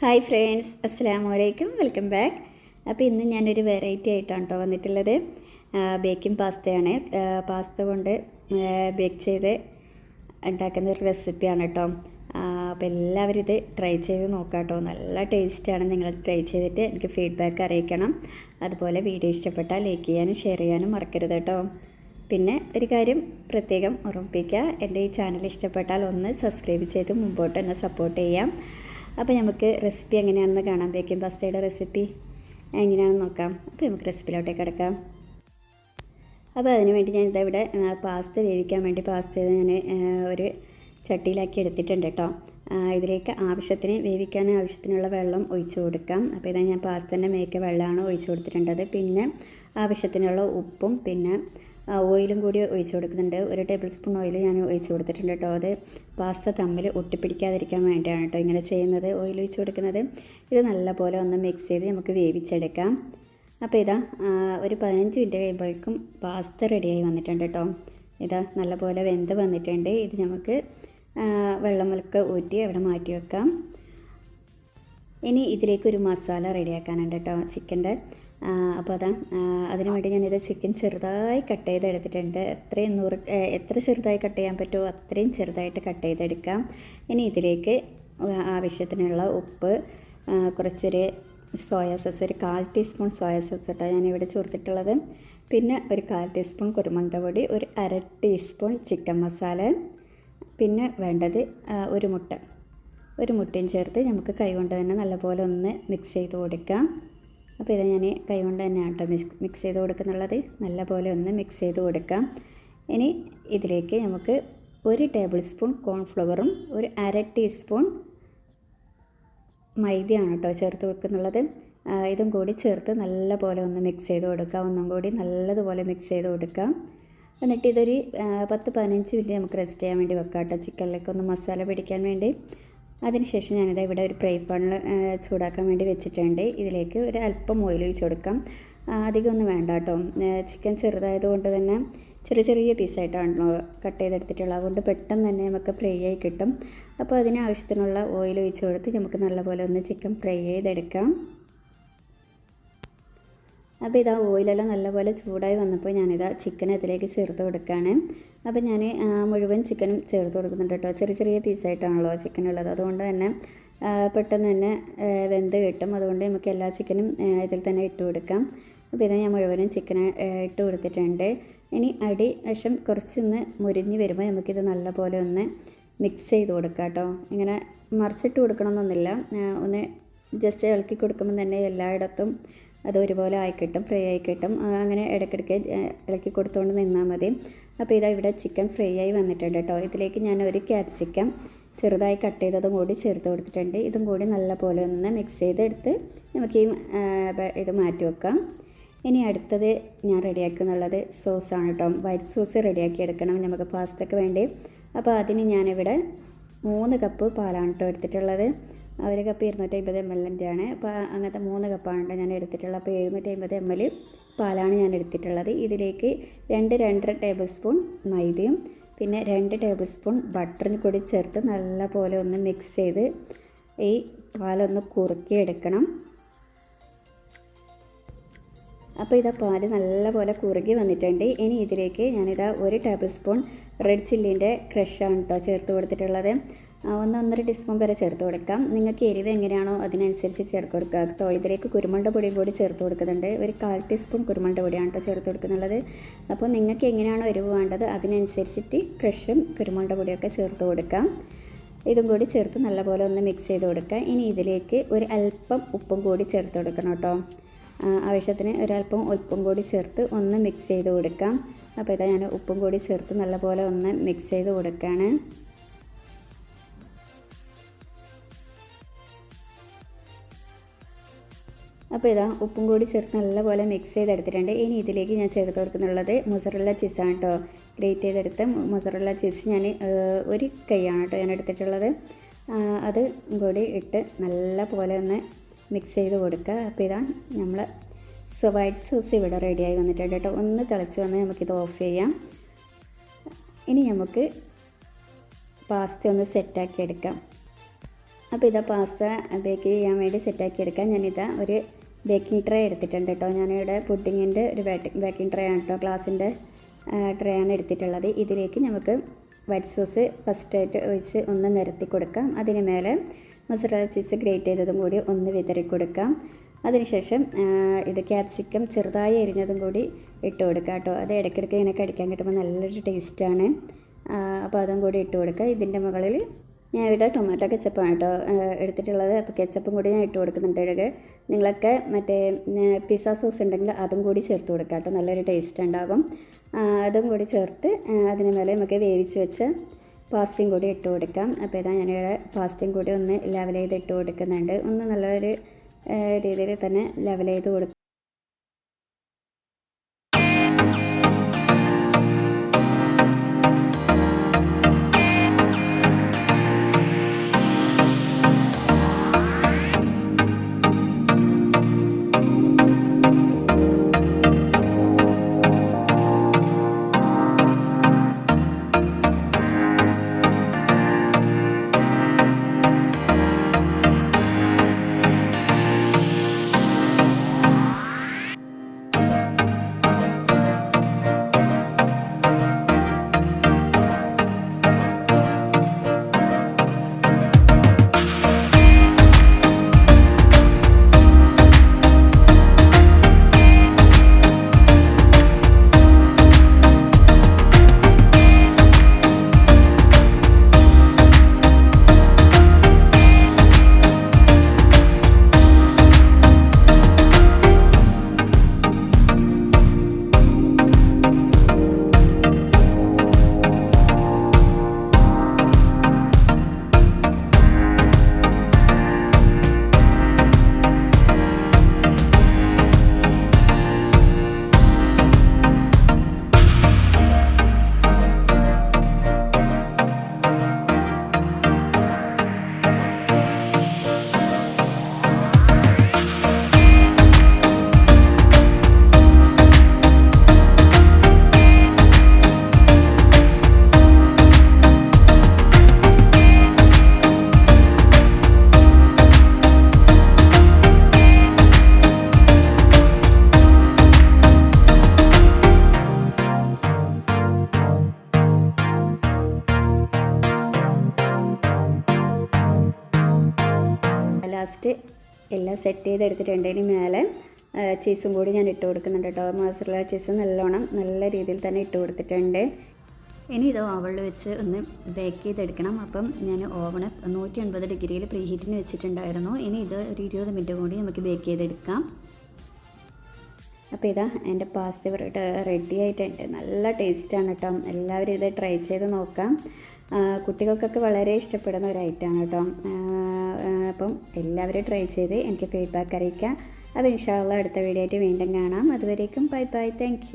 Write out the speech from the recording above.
Hi friends അസ്സാം വലൈക്കും welcome back. അപ്പോൾ ഇന്ന് ഞാനൊരു വെറൈറ്റി ആയിട്ടാണ് കേട്ടോ വന്നിട്ടുള്ളത്. ബേക്കിംഗ് പാസ്തയാണ്. പാസ്ത കൊണ്ട് ബേക്ക് ചെയ്ത് ഉണ്ടാക്കുന്ന ഒരു റെസിപ്പിയാണ് കേട്ടോ അപ്പോൾ എല്ലാവരും ഇത് ട്രൈ ചെയ്ത് നോക്കാം കേട്ടോ നല്ല ടേസ്റ്റാണ് നിങ്ങൾ ട്രൈ ചെയ്തിട്ട് എനിക്ക് ഫീഡ്ബാക്ക് അറിയിക്കണം. അതുപോലെ വീഡിയോ ഇഷ്ടപ്പെട്ടാൽ ലൈക്ക് ചെയ്യാനും ഷെയർ ചെയ്യാനും മറക്കരുത് കേട്ടോ പിന്നെ ഒരു കാര്യം പ്രത്യേകം ഓർമ്മിപ്പിക്കുക എന്റെ ഈ ചാനൽ ഇഷ്ടപ്പെട്ടാൽ ഒന്ന് സബ്സ്ക്രൈബ് ചെയ്ത് മുമ്പോട്ട് എന്നെ സപ്പോർട്ട് ചെയ്യാം. അപ്പോൾ നമുക്ക് റെസിപ്പി എങ്ങനെയാണെന്ന് കാണാം. ബേക്കിംഗ് പാസ്തയുടെ റെസിപ്പി എങ്ങനെയാണെന്ന് നോക്കാം. അപ്പോൾ നമുക്ക് റെസിപ്പിയിലോട്ടേക്ക് കിടക്കാം. അപ്പോൾ അതിന് വേണ്ടി ഞാൻ ഇതാ ഇവിടെ പാസ്ത വേവിക്കാൻ വേണ്ടി പാസ്ത ഞാൻ ഒരു ചട്ടിയിലാക്കി എടുത്തിട്ടുണ്ട് കേട്ടോ ഇതിലേക്ക് ആവശ്യത്തിന് വേവിക്കാൻ ആവശ്യത്തിനുള്ള വെള്ളം ഒഴിച്ചു കൊടുക്കാം. അപ്പോൾ ഇതാ ഞാൻ പാസ്തന്റെ മേക്ക് വെള്ളമാണ് ഒഴിച്ചു കൊടുത്തിട്ടുണ്ടത്. പിന്നെ ആവശ്യത്തിനുള്ള ഉപ്പും പിന്നെ ഓയിലും കൂടി ഒഴിച്ച് കൊടുക്കുന്നുണ്ട്. ഒരു ടേബിൾ സ്പൂൺ ഓയിൽ ഞാൻ ഒഴിച്ച് കൊടുത്തിട്ടുണ്ട് കേട്ടോ. അത് പാസ്ത തമ്മിൽ ഒട്ടിപ്പിടിക്കാതിരിക്കാൻ വേണ്ടിയാണ് കേട്ടോ ഇങ്ങനെ ചെയ്യുന്നത് ഓയിൽ ഒഴിച്ച് കൊടുക്കുന്നത്. ഇത് നല്ലപോലെ ഒന്ന് മിക്സ് ചെയ്ത് നമുക്ക് വേവിച്ചെടുക്കാം. അപ്പോൾ ഇതാ ഒരു പതിനഞ്ച് മിനിറ്റ് കഴിയുമ്പോഴേക്കും പാസ്ത റെഡിയായി വന്നിട്ടുണ്ട് കേട്ടോ. ഇതാ നല്ലപോലെ വെന്ത് വന്നിട്ടുണ്ട്. ഇത് നമുക്ക് വെള്ളം വെള്ളമൊക്കെ ഊറ്റി അവിടെ മാറ്റി വെക്കാം. ഇനി ഇതിലേക്ക് ഒരു മസാല റെഡിയാക്കാനുണ്ട് കേട്ടോ ചിക്കന്റെ. അപ്പോൾ അതാ അതിനു വേണ്ടി ഞാനിത് ചിക്കൻ ചെറുതായി കട്ട് ചെയ്ത് എടുത്തിട്ടുണ്ട്. എത്രയും നൂറ് എത്ര ചെറുതായി കട്ട് ചെയ്യാൻ പറ്റുമോ അത്രയും ചെറുതായിട്ട് കട്ട് ചെയ്തെടുക്കാം. ഇനി ഇതിലേക്ക് ആവശ്യത്തിനുള്ള ഉപ്പ് കുറച്ചൊരു സോയ സോസ് ഒരു കാൽ ടീസ്പൂൺ സോയ സോസ് കേട്ടോ ഞാനിവിടെ ചേർത്തിട്ടുള്ളത്. പിന്നെ ഒരു കാൽ ടീസ്പൂൺ കുരുമുളക് പൊടി ഒരു അര ടീസ്പൂൺ ചിക്കൻ മസാല. പിന്നെ വേണ്ടത് ഒരു മുട്ട. ഒരു മുട്ടയും ചേർത്ത് നമുക്ക് കൈകൊണ്ട് തന്നെ നല്ലപോലെ ഒന്ന് മിക്സ് ചെയ്ത് കൊടുക്കാം. അപ്പോൾ ഇത് ഞാൻ കൈകൊണ്ട് തന്നെയാണ് കേട്ടോ മിക്സ് മിക്സ് ചെയ്ത് കൊടുക്കുന്നുള്ളത്. നല്ലപോലെ ഒന്ന് മിക്സ് ചെയ്ത് കൊടുക്കാം. ഇനി ഇതിലേക്ക് നമുക്ക് ഒരു ടേബിൾ സ്പൂൺ കോൺഫ്ലവറും ഒരു അര ടീസ്പൂൺ മൈദയാണ് കേട്ടോ ചേർത്ത് കൊടുക്കുന്നുള്ളത്. ഇതും കൂടി ചേർത്ത് നല്ലപോലെ ഒന്ന് മിക്സ് ചെയ്ത് കൊടുക്കാം. ഒന്നും കൂടി നല്ലതുപോലെ മിക്സ് ചെയ്ത് കൊടുക്കാം. എന്നിട്ട് ഇതൊരു പത്ത് പതിനഞ്ച് മിനിറ്റ് നമുക്ക് റെസ്റ്റ് ചെയ്യാൻ വേണ്ടി വെക്കാം കേട്ടോ. ചിക്കനിലേക്ക് ഒന്ന് മസാല പിടിക്കാൻ വേണ്ടി. അതിനുശേഷം ഞാനിത് ഇവിടെ ഒരു ഫ്രൈ പാനിൽ ചൂടാക്കാൻ വേണ്ടി വെച്ചിട്ടുണ്ട്. ഇതിലേക്ക് ഒരു അല്പം ഓയിൽ ഒഴിച്ച് കൊടുക്കാം. അധികമൊന്നും വേണ്ട കേട്ടോ. ചിക്കൻ ചെറുതായതുകൊണ്ട് തന്നെ ചെറിയ ചെറിയ പീസായിട്ടാണല്ലോ കട്ട് ചെയ്തെടുത്തിട്ടുള്ളത്. അതുകൊണ്ട് പെട്ടെന്ന് തന്നെ നമുക്ക് ഫ്രൈ ആയി കിട്ടും. അപ്പോൾ അതിന് ആവശ്യത്തിനുള്ള ഓയിൽ ഒഴിച്ച് കൊടുത്ത് നമുക്ക് നല്ലപോലെ ഒന്ന് ചിക്കൻ ഫ്രൈ ചെയ്തെടുക്കാം. അപ്പോൾ ഇതാ ഓയിലെല്ലാം നല്ലപോലെ ചൂടായി വന്നപ്പോൾ ഞാനിതാ ചിക്കൻ അതിലേക്ക് ചേർത്ത് കൊടുക്കുകയാണ്. അപ്പോൾ ഞാൻ മുഴുവൻ ചിക്കനും ചേർത്ത് കൊടുക്കുന്നുണ്ട് കേട്ടോ. ചെറിയ ചെറിയ പീസായിട്ടാണല്ലോ ചിക്കൻ ഉള്ളത്. അതുകൊണ്ട് തന്നെ പെട്ടെന്ന് തന്നെ വെന്ത് കിട്ടും. അതുകൊണ്ട് നമുക്ക് എല്ലാ ചിക്കനും ഇതിൽ തന്നെ ഇട്ട് കൊടുക്കാം. അപ്പോൾ ഇത് ഞാൻ മുഴുവനും ചിക്കൻ ഇട്ട് കൊടുത്തിട്ടുണ്ട്. ഇനി അടി വശം കുറച്ചൊന്ന് മുരിഞ്ഞ് വരുമ്പോൾ നമുക്കിത് നല്ലപോലെ ഒന്ന് മിക്സ് ചെയ്ത് കൊടുക്കാം കേട്ടോ. ഇങ്ങനെ മറിച്ചിട്ട് കൊടുക്കണമെന്നൊന്നുമില്ല. ഒന്ന് ജസ്റ്റ് ഇളക്കി കൊടുക്കുമ്പോൾ തന്നെ എല്ലായിടത്തും അത് ഒരുപോലെ ആയി കിട്ടും ഫ്രൈ ആയി കിട്ടും അങ്ങനെ ഇടയ്ക്കിടയ്ക്ക് ഇളക്കി കൊടുത്തുകൊണ്ട് നിന്നാൽ മതി. അപ്പോൾ ഇതാ ഇവിടെ ചിക്കൻ ഫ്രൈ ആയി വന്നിട്ടുണ്ട് കേട്ടോ ഇതിലേക്ക് ഞാൻ ഒരു ക്യാപ്സിക്കം ചെറുതായി കട്ട് ചെയ്തതും കൂടി ചേർത്ത് കൊടുത്തിട്ടുണ്ട്. ഇതും കൂടി നല്ലപോലെ ഒന്ന് മിക്സ് ചെയ്തെടുത്ത് നമുക്ക് ഈ ഇത് മാറ്റി വെക്കാം. ഇനി അടുത്തത് ഞാൻ റെഡിയാക്കുന്നുള്ളത് സോസാണ് കേട്ടോ വൈറ്റ് സോസ് റെഡിയാക്കി എടുക്കണം നമുക്ക് പാസ്തയ്ക്ക് വേണ്ടി. അപ്പോൾ അതിന് ഞാനിവിടെ മൂന്ന് കപ്പ് പാലാണ് കേട്ടോ എടുത്തിട്ടുള്ളത്. ഒരു കപ്പ് ഇരുന്നൂറ്റി അമ്പത് എം എല്ലിന്റെ ആണ് അപ്പോൾ അങ്ങനത്തെ മൂന്ന് കപ്പാണ് ഞാൻ എടുത്തിട്ടുള്ളത്. അപ്പോൾ എഴുന്നൂറ്റി അമ്പത് എം എൽ പാലാണ് ഞാൻ എടുത്തിട്ടുള്ളത്. ഇതിലേക്ക് രണ്ട് രണ്ടര ടേബിൾ സ്പൂൺ മൈദയും പിന്നെ രണ്ട് ടേബിൾ സ്പൂൺ ബട്ടറും കൂടി ചേർത്ത് നല്ലപോലെ ഒന്ന് മിക്സ് ചെയ്ത് ഈ പാലൊന്ന് കുറുക്കിയെടുക്കണം. അപ്പോൾ ഇതാ പാൽ നല്ലപോലെ കുറുകി വന്നിട്ടുണ്ട്. ഇനി ഇതിലേക്ക് ഞാനിതാ ഒരു ടേബിൾ സ്പൂൺ റെഡ് ചില്ലിന്റെ ക്രഷാണ് കേട്ടോ ചേർത്ത് കൊടുത്തിട്ടുള്ളത്. ഒന്ന് ഒന്നര ടീസ്പൂൺ വരെ ചേർത്ത് കൊടുക്കാം. നിങ്ങൾക്ക് എരിവ് എങ്ങനെയാണോ അതിനനുസരിച്ച് ചേർത്ത് കൊടുക്കുക. കേട്ടോ ഇതിലേക്ക് കുരുമുളക് പൊടിയും കൂടി ചേർത്ത് കൊടുക്കുന്നുണ്ട്. ഒരു കാൽ ടീസ്പൂൺ കുരുമുളക് പൊടിയാണ് കേട്ടോ ചേർത്ത് കൊടുക്കുന്നുള്ളത്. അപ്പോൾ നിങ്ങൾക്ക് എങ്ങനെയാണോ എരിവ് വേണ്ടത് അതിനനുസരിച്ചിട്ട് ക്രഷും കുരുമുളക് പൊടിയൊക്കെ ചേർത്ത് കൊടുക്കാം. ഇതും കൂടി ചേർത്ത് നല്ലപോലെ ഒന്ന് മിക്സ് ചെയ്ത് കൊടുക്കുക. ഇനി ഇതിലേക്ക് ഒരു അല്പം ഉപ്പും കൂടി ചേർത്ത് കൊടുക്കണം കേട്ടോ ആവശ്യത്തിന് ഒരല്പം ഉപ്പും കൂടി ചേർത്ത് ഒന്ന് മിക്സ് ചെയ്ത് കൊടുക്കാം. അപ്പോൾ ഇതാ ഞാൻ ഉപ്പും കൂടി ചേർത്ത് നല്ലപോലെ ഒന്ന് മിക്സ് ചെയ്ത് കൊടുക്കുകയാണ്. അപ്പോൾ ഇതാ ഉപ്പും കൂടി ചേർത്ത് നല്ലപോലെ മിക്സ് ചെയ്തെടുത്തിട്ടുണ്ട്. ഇനി ഇതിലേക്ക് ഞാൻ ചേർത്ത് കൊടുക്കുന്നുള്ളത് മൊസറല്ല ചീസാണ് കേട്ടോ ഗ്രേറ്റ് ചെയ്തെടുത്ത മൊസറല്ല ചീസ് ഞാൻ ഒരു കൈയാണ് കേട്ടോ ഞാൻ എടുത്തിട്ടുള്ളത്. അത് കൂടി ഇട്ട് നല്ല പോലെ ഒന്ന് മിക്സ് ചെയ്ത് കൊടുക്കുക. അപ്പോൾ ഇതാ നമ്മൾ സോ വൈറ്റ് സോസ് ഇവിടെ റെഡിയായി വന്നിട്ടുണ്ട് കേട്ടോ ഒന്ന് തിളച്ച് വന്ന് നമുക്കിത് ഓഫ് ചെയ്യാം. ഇനി നമുക്ക് പാസ്ത ഒന്ന് സെറ്റാക്കി എടുക്കാം. അപ്പോൾ ഇതാ പാസ്ത ബേക്ക് ചെയ്യാൻ വേണ്ടി സെറ്റാക്കി എടുക്കാം. ഞാനിതാ ഒരു ബേക്കിംഗ് ട്രേ എടുത്തിട്ടുണ്ട് കേട്ടോ. ഞാനിവിടെ പുഡിങ്ങിന്റെ ഒരു ബേക്കിംഗ് ട്രേ ആണ് കേട്ടോ. ഗ്ലാസിന്റെ ട്രേ ആണ് എടുത്തിട്ടുള്ളത്. ഇതിലേക്ക് നമുക്ക് വൈറ്റ് സോസ് ഫസ്റ്റായിട്ട് ഒഴിച്ച് ഒന്ന് നിരത്തി കൊടുക്കാം. അതിന് മേലെ മസാല ചീസ് ഗ്രേറ്റ് ചെയ്തതും കൂടി ഒന്ന് വിതറി കൊടുക്കാം. അതിനുശേഷം ഇത് ക്യാപ്സിക്കം ചെറുതായി എരിഞ്ഞതും കൂടി ഇട്ട് കൊടുക്കുക കേട്ടോ. അത് ഇടയ്ക്കിടയ്ക്ക് ഇങ്ങനെ കടിക്കാൻ കിട്ടുമ്പോൾ നല്ലൊരു ടേസ്റ്റാണ് അപ്പോൾ അതും കൂടി ഇട്ട് കൊടുക്കുക. ഇതിന്റെ മുകളിൽ ഞാൻ ഇവിടെ ടൊമാറ്റോ കെച്ചപ്പാണ് കേട്ടോ എടുത്തിട്ടുള്ളത്. അപ്പോൾ കെച്ചപ്പും കൂടി ഞാൻ ഇട്ട് കൊടുക്കുന്നുണ്ട് ഇതിലേക്ക്. നിങ്ങളൊക്കെ മറ്റേ പിസ്സ സോസ് ഉണ്ടെങ്കിൽ അതും കൂടി ചേർത്ത് കൊടുക്കുക കേട്ടോ നല്ലൊരു ടേസ്റ്റ് ഉണ്ടാകും. അതും കൂടി ചേർത്ത് അതിന് മേലെ നമുക്ക് വേവിച്ച് വെച്ച് പാസ്തയും കൂടി ഇട്ട് കൊടുക്കാം. അപ്പോൾ ഇതാ ഞാനിവിടെ പാസ്തയും കൂടി ഒന്ന് ലെവൽ ചെയ്ത് ഇട്ട് കൊടുക്കുന്നുണ്ട്. ഒന്ന് നല്ലൊരു രീതിയിൽ തന്നെ ലെവൽ ചെയ്ത് കൊടുക്കും ലാസ്റ്റ് എല്ലാം സെറ്റ് ചെയ്ത് എടുത്തിട്ടുണ്ട് ഇനി മേലെ ചീസും കൂടി ഞാൻ ഇട്ട് കൊടുക്കുന്നുണ്ട് കേട്ടോ മസാല ചീസ് നല്ലോണം നല്ല രീതിയിൽ തന്നെ ഇട്ട് കൊടുത്തിട്ടുണ്ട്. ഇനി ഇത് ഓവണിൽ വെച്ച് ഒന്ന് ബേക്ക് ചെയ്തെടുക്കണം. അപ്പം ഞാൻ ഓവണ് നൂറ്റി അൻപത് ഡിഗ്രിയിൽ പ്രീ ഹീറ്റിന് വെച്ചിട്ടുണ്ടായിരുന്നു. ഇനി ഇത് ഒരു ഇരുപത് മിനിറ്റ് കൂടി നമുക്ക് ബേക്ക് ചെയ്തെടുക്കാം. അപ്പോൾ ഇതാ എന്റെ പാസ്ത റെഡി ആയിട്ടുണ്ട്. നല്ല ടേസ്റ്റാണ് കേട്ടോ എല്ലാവരും ഇത് ട്രൈ ചെയ്ത് നോക്കാം. കുട്ടികൾക്കൊക്കെ വളരെ ഇഷ്ടപ്പെടുന്ന ഒരു ഐറ്റമാണ് കേട്ടോ അപ്പം എല്ലാവരും ട്രൈ ചെയ്ത് എനിക്ക് ഫീഡ്ബാക്ക് അറിയിക്കാം അപ്പോൾ ഇൻഷാല്ല അടുത്ത വീഡിയോ ആയിട്ട് വീണ്ടും കാണാം. അതുവരേക്കും ബൈ ബൈ താങ്ക്